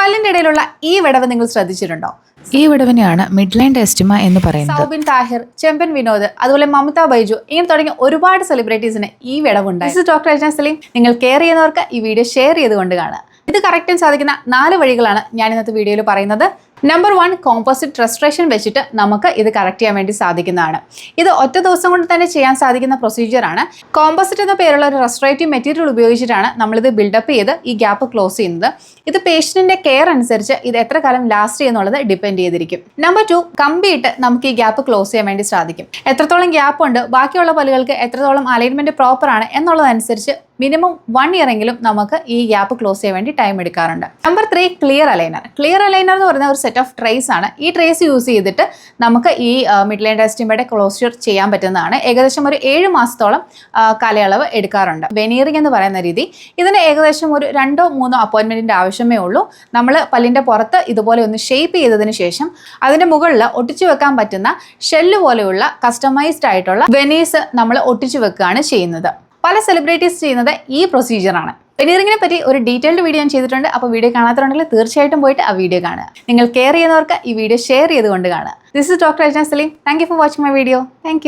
പല്ലിന്റെ ഇടയിലുള്ള ഈ വിടവ് നിങ്ങൾ ശ്രദ്ധിച്ചിട്ടുണ്ടോ? ഈ വിടവിനെയാണ് മിഡ് ലൈൻ ടെസ്റ്റിമ എന്ന് പറയുന്നത്. സൗബിൻ താഹിർ ചെമ്പൻ വിനോദ് അതുപോലെ മമത ബൈജു ഇങ്ങനെ തുടങ്ങിയ ഒരുപാട് സെലിബ്രിറ്റീസിന് ഈ വിടവുണ്ടായി ഡോക്ടർ അജ്ന സലീം നിങ്ങൾ കെയർ ചെയ്യുന്നവർക്ക് ഈ വീഡിയോ ഷെയർ ചെയ്തുകൊണ്ട് കാണുക ഇത് കറക്റ്റ് സാധിക്കുന്ന നാല് വഴികളാണ് ഞാൻ ഇന്നത്തെ വീഡിയോയിൽ പറയുന്നത്. നമ്പർ വൺ കോമ്പോസിറ്റ് റെസ്ട്രേഷൻ വെച്ചിട്ട് നമുക്ക് ഇത് കറക്റ്റ് ചെയ്യാൻ വേണ്ടി സാധിക്കുന്നതാണ്. ഇത് ഒറ്റ ദിവസം കൊണ്ട് തന്നെ ചെയ്യാൻ സാധിക്കുന്ന പ്രൊസീജിയറാണ് കോമ്പോസിറ്റ് എന്ന പേരുള്ള ഒരു റെസ്ട്രേറ്റീവ് മെറ്റീരിയൽ ഉപയോഗിച്ചിട്ടാണ് നമ്മളിത് ബിൽഡപ്പ് ചെയ്ത് ഈ ഗ്യാപ്പ് ക്ലോസ് ചെയ്യുന്നത്. ഇത് പേഷ്യന്റിന്റെ കെയർ അനുസരിച്ച് ഇത് എത്ര കാലം ലാസ്റ്റ് ചെയ്യുന്നുള്ളത് ഡിപ്പെൻഡ് ചെയ്തിരിക്കും. നമ്പർ ടു കമ്പിയിട്ട് നമുക്ക് ഈ ഗ്യാപ്പ് ക്ലോസ് ചെയ്യാൻ വേണ്ടി സാധിക്കും. എത്രത്തോളം ഗ്യാപ്പ് ഉണ്ട് ബാക്കിയുള്ള പല്ലുകൾക്ക് എത്രത്തോളം അലൈൻമെന്റ് പ്രോപ്പർ ആണ് എന്നുള്ളതനുസരിച്ച് മിനിമം വൺ ഇയർ എങ്കിലും നമുക്ക് ഈ ഗ്യാപ്പ് ക്ലോസ് ചെയ്യാൻ വേണ്ടി ടൈം എടുക്കാറുണ്ട്. Number three clear aligner clear aligner എന്ന് പറയുന്ന ഒരു സെറ്റ് ഓഫ് ട്രേസ് ആണ്. ഈ ട്രേസ് യൂസ് ചെയ്തിട്ട് നമുക്ക് ഈ മിഡ് ലൈൻ ടെസ്റ്റിംബയുടെ ക്ലോസ്ചർ ചെയ്യാൻ പറ്റുന്നതാണ്. ഏകദേശം ഒരു ഏഴ് മാസത്തോളം കാലയളവ് എടുക്കാറുണ്ട്. വെനീറിംഗ് എന്ന് പറയുന്ന രീതി ഇതിന് ഏകദേശം ഒരു രണ്ടോ മൂന്നോ അപ്പോയിൻമെന്റിന്റെ ആവശ്യമേ ഉള്ളൂ. നമ്മൾ പല്ലിന്റെ പുറത്ത് ഇതുപോലെ ഒന്ന് ഷേപ്പ് ചെയ്തതിന് ശേഷം അതിന്റെ മുകളിൽ ഒട്ടിച്ചു വെക്കാൻ പറ്റുന്ന ഷെല്ല് പോലെയുള്ള കസ്റ്റമൈസ്ഡ് ആയിട്ടുള്ള വെനീസ് നമ്മൾ ഒട്ടിച്ചു വെക്കുകയാണ് ചെയ്യുന്നത്. പല സെലിബ്രിറ്റീസ് ചെയ്യുന്നത് ഈ പ്രൊസീജിയറാണ് വെനീറിങ്ങിനെ പറ്റി ഒരു ഡീറ്റെയിൽഡ് വീഡിയോ ഞാൻ ചെയ്തിട്ടുണ്ട്. അപ്പോൾ വീഡിയോ കാണാത്തതുണ്ടെങ്കിൽ തീർച്ചയായിട്ടും പോയിട്ട് ആ വീഡിയോ കാണുക. നിങ്ങൾ കെയർ ചെയ്യുന്നവർക്ക് ഈ വീഡിയോ ഷെയർ ചെയ്തുകൊണ്ട് കാണുക. This is doctor Ajna Saleem thank you for watching my video thank